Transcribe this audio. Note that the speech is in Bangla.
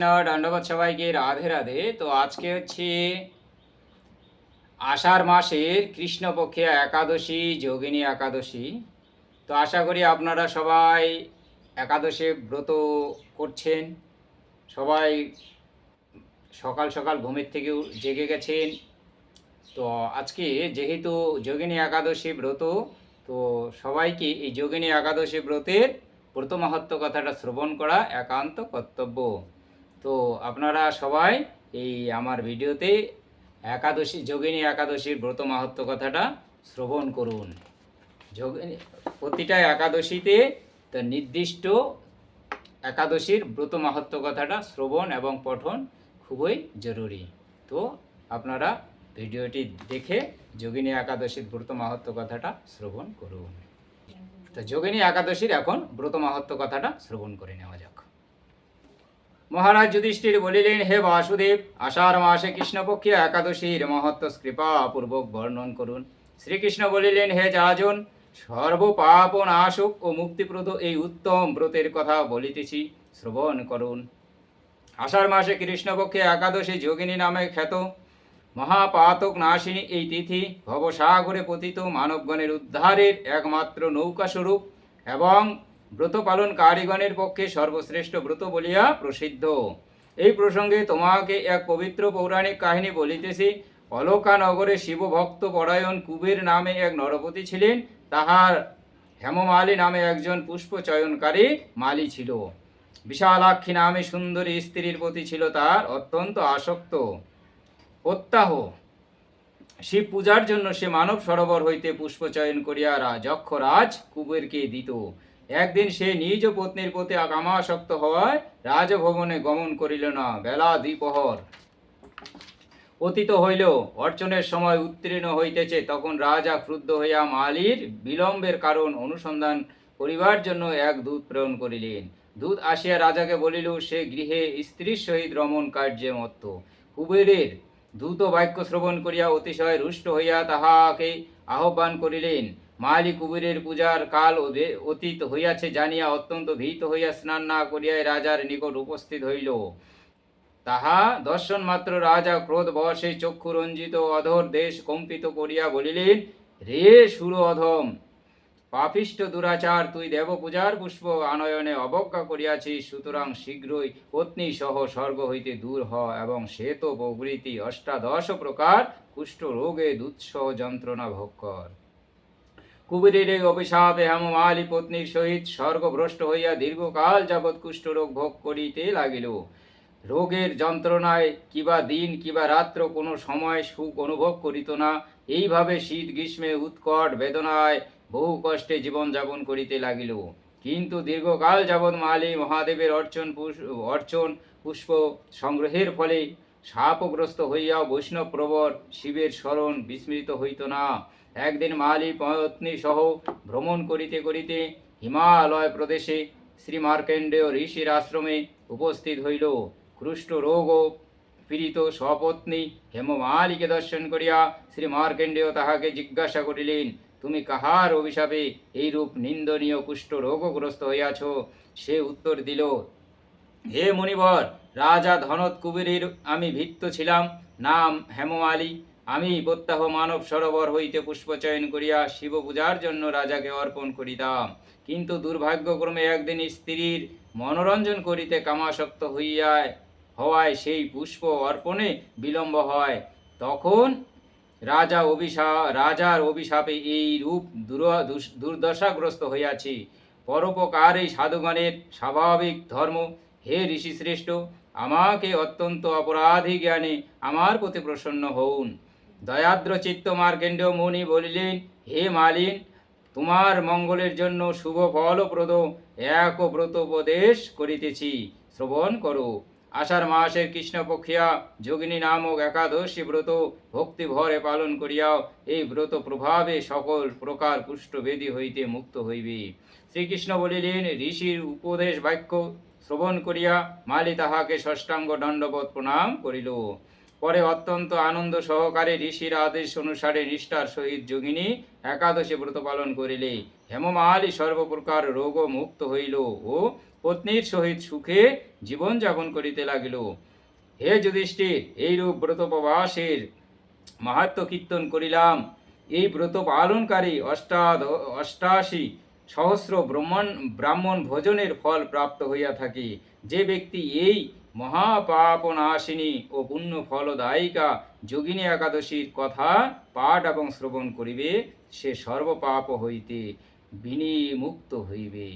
দণ্ডবোধ সবাইকে রাধে রাধে। তো আজকে হচ্ছে আষাঢ় মাসের কৃষ্ণপক্ষে একাদশী, যোগিনী একাদশী। তো আশা করি আপনারা সবাই একাদশী ব্রত করছেন। সবাই সকাল সকাল ঘুমের থেকে জেগে গেছেন। তো আজকে যেহেতু যোগিনী একাদশী ব্রত, তো সবাইকে এই যোগিনী একাদশী ব্রতের ব্রত মাহাত্ম কথাটা শ্রবণ করা একান্ত কর্তব্য। তো আপনারা সবাই এই আমার ভিডিওতে একাদশী, যোগিনী একাদশীর ব্রত মাহাত্ম কথাটা শ্রবণ করুন। যোগিনী, প্রতিটা একাদশীতে তো নির্দিষ্ট একাদশীর ব্রত মাহাত্ম কথাটা শ্রবণ এবং পঠন খুবই জরুরি। তো আপনারা ভিডিওটি দেখে যোগিনী একাদশীর ব্রত মাহাত্ম কথাটা শ্রবণ করুন। তো যোগিনী একাদশীর এখন ব্রত মাহাত্ম কথাটা শ্রবণ করে নেওয়া যাক। মহারাজ যুধিষ্ঠির বলিলেন, হে বাসুদেব, আষাঢ় মাসে কৃষ্ণপক্ষে একাদশীর মহত্ব কৃপা পূর্বক বর্ণন করুন। শ্রীকৃষ্ণ বলিলেন, হে যাজন, সর্বপাপ নাশক ও মুক্তিপ্রদ এই উত্তম ব্রতের কথা বলিতেছি, শ্রবণ করুন। আষাঢ় মাসে কৃষ্ণপক্ষে একাদশী যোগিনী নামে খ্যাত মহাপাতক নাশিনী এই তিথি ভবসাগরে পতিত মানবগণের উদ্ধারের একমাত্র নৌকা স্বরূপ এবং ব্রত পালন কারিগণের পক্ষে সর্বশ্রেষ্ঠ ব্রত বলিয়া প্রসিদ্ধ। এই প্রসঙ্গে তোমাকে এক পবিত্র পৌরাণিক কাহিনী বলিতেছি। অলকা নগরে শিবভক্ত পরায়ণ কুবের নামে এক নরপতি ছিলেন। তাহার হেমমালী নামে একজন পুষ্প চয়নকারী মালি ছিল। বিশালাক্ষী নামে সুন্দরী স্ত্রীর প্রতি ছিল তার অত্যন্ত আসক্ত। প্রত্যাহ। শিব পূজার জন্য সে মানব সরোবর হইতে পুষ্প চয়ন করিয়া যক্ষরাজ কুবেরকে দিত। একদিন সে নিজ পত্নীর প্রতি কামাসক্ত হওয়ায় রাজভবনে গমন করিল না, বেলা দ্বিপহর। অতীত হইল, অর্চনের সময় উত্তীর্ণ হইতেছে, তখন রাজা ক্রুদ্ধ হইয়া মালির বিলম্বের কারণ অনুসন্ধান করিবার জন্য এক দূত প্রেরণ করিলেন। দূত আসিয়া রাজাকে বলিল, সে গৃহে স্ত্রীর সহিত রমণ কার্যে মত্ত। কুবেরের দ্রুত বাক্য শ্রবণ করিয়া অতিশয় রুষ্ট হইয়া তাহাকে আহ্বান করিলেন মালি কুবেরের পূজার কাল অতীত হইয়াছে, জানিয়া অত্যন্ত ভীত হইয়া স্নান না করিয়াই রাজার নিকট উপস্থিত হইল। তাহা দর্শন মাত্র রাজা ক্রোধ বসে চক্ষু রঞ্জিত অধর দেশ কম্পিত করিয়া বলিলেন, রে সুর অধম পাপিষ্ট দুরাচার, তুই দেব পূজার পুষ্প আনয়নে অবজ্ঞা করিয়াছিস, সুতরাং শীঘ্রই পত্নী সহ স্বর্গ হইতে দূর হ এবং শ্বেত প্রভৃতি অষ্টাদশ প্রকার কুষ্ঠ রোগে দুঃসহ যন্ত্রণা ভোগ কর। কুবেরের এই অভিশাপ অভিশাপে হেমমালি পত্নীর সহিত স্বর্গভ্রষ্ট হইয়া দীর্ঘকাল যাবৎ কুষ্ঠরোগ ভোগ করিতে লাগিল। রোগের যন্ত্রণায় কিবা দিন কিবা রাত্র কোনো সময় সুখ অনুভব করিত না। এইভাবে শীত, গ্রীষ্মে উৎকট বেদনায় বহু কষ্টে জীবনযাপন করিতে লাগিল। কিন্তু দীর্ঘকাল যাবৎ মালি মহাদেবের অর্চন অর্চন পুষ্প সংগ্রহের ফলে শাপগ্রস্ত হইয়াও বৈষ্ণব প্রবর শিবের স্মরণ বিস্মৃত হইত না। একদিন মালি পত্নী সহ ভ্রমণ করিতে করিতে হিমালয় প্রদেশে শ্রী মার্কেন্ডেয় ঋষির আশ্রমে উপস্থিত হইল। কুষ্ঠ রোগ ও পীড়িত স্বপত্নী হেমমালিকে দর্শন করিয়া শ্রী মার্কেন্ডেয় তাহাকে জিজ্ঞাসা করিলেন, তুমি কাহার অভিশাপে এইরূপ নিন্দনীয় কুষ্ঠ রোগগ্রস্ত হইয়াছ? সে উত্তর দিল, হে মুনিবর রাজা ধনত কুবেরের আমি ভিত্ত ছিলাম। নাম হেমমালি। আমি প্রত্যাহ মানব সরোবর হইতে পুষ্পচয়ন করিয়া শিব পূজার জন্য রাজাকে অর্পণ করিতাম। কিন্তু দুর্ভাগ্যক্রমে একদিন স্ত্রীর মনোরঞ্জন করিতে কামাসক্ত হইয়া হওয়ায় সেই পুষ্প অর্পণে বিলম্ব হয়। তখন রাজা অভিশা, রাজার অভিশাপে এই রূপ দুর- দুর্দশাগ্রস্ত হইয়াছি। পরোপকার এই সাধুগণের স্বাভাবিক ধর্ম। হে ঋষি শ্রেষ্ঠ আমাকে অত্যন্ত অপরাধী জ্ঞানে আমার প্রতি প্রসন্ন হউন। দয়াদ্র চিত্ত মার্কেন্ড মুনি বলিলেন, হে মালিন, তোমার মঙ্গলের জন্য শুভ ফলপ্রদ এক ব্রত উপদেশ করিতেছি। শ্রবণ করো। আষাঢ় মাসের কৃষ্ণপক্ষিয়া যোগিনী নামক একাদশী ব্রত ভক্তি ভরে পালন করিয়াও এই ব্রত প্রভাবে সকল প্রকার কুষ্ঠবেদী হইতে মুক্ত হইবে। শ্রীকৃষ্ণ বলিলেন, ঋষির উপদেশ বাক্য শ্রবণ করিয়া মালি তাহাকে ষষ্ঠাঙ্গ দণ্ডবত প্রণাম করিল। পরে অত্যন্ত আনন্দ সহকারে ঋষির আদেশ অনুসারে নিষ্ঠার সহিত যোগিনী একাদশী ব্রত পালন করিলে হেমমালি সর্বপ্রকার রোগ মুক্ত হইল ও পত্নীর সহিত সুখে জীবনযাপন করিতে লাগিল। হে যুধিষ্ঠির, এইরূপ ব্রত প্রবাসের মাহাত্ম কীর্তন করিলাম। এই ব্রত পালনকারী অষ্টাদ, অষ্টাশি সহস্র ব্রহ্মণ, ব্রাহ্মণ ভোজনের ফল প্রাপ্ত হইয়া থাকি। যে ব্যক্তি এই মহাপাপনাশিনী ও পুণ্য ফলদায়িকা যোগিনী একাদশীর কথা পাঠ এবং শ্রবণ করিবে, সে সর্বপাপ হইতে বিনিমুক্ত হইবে।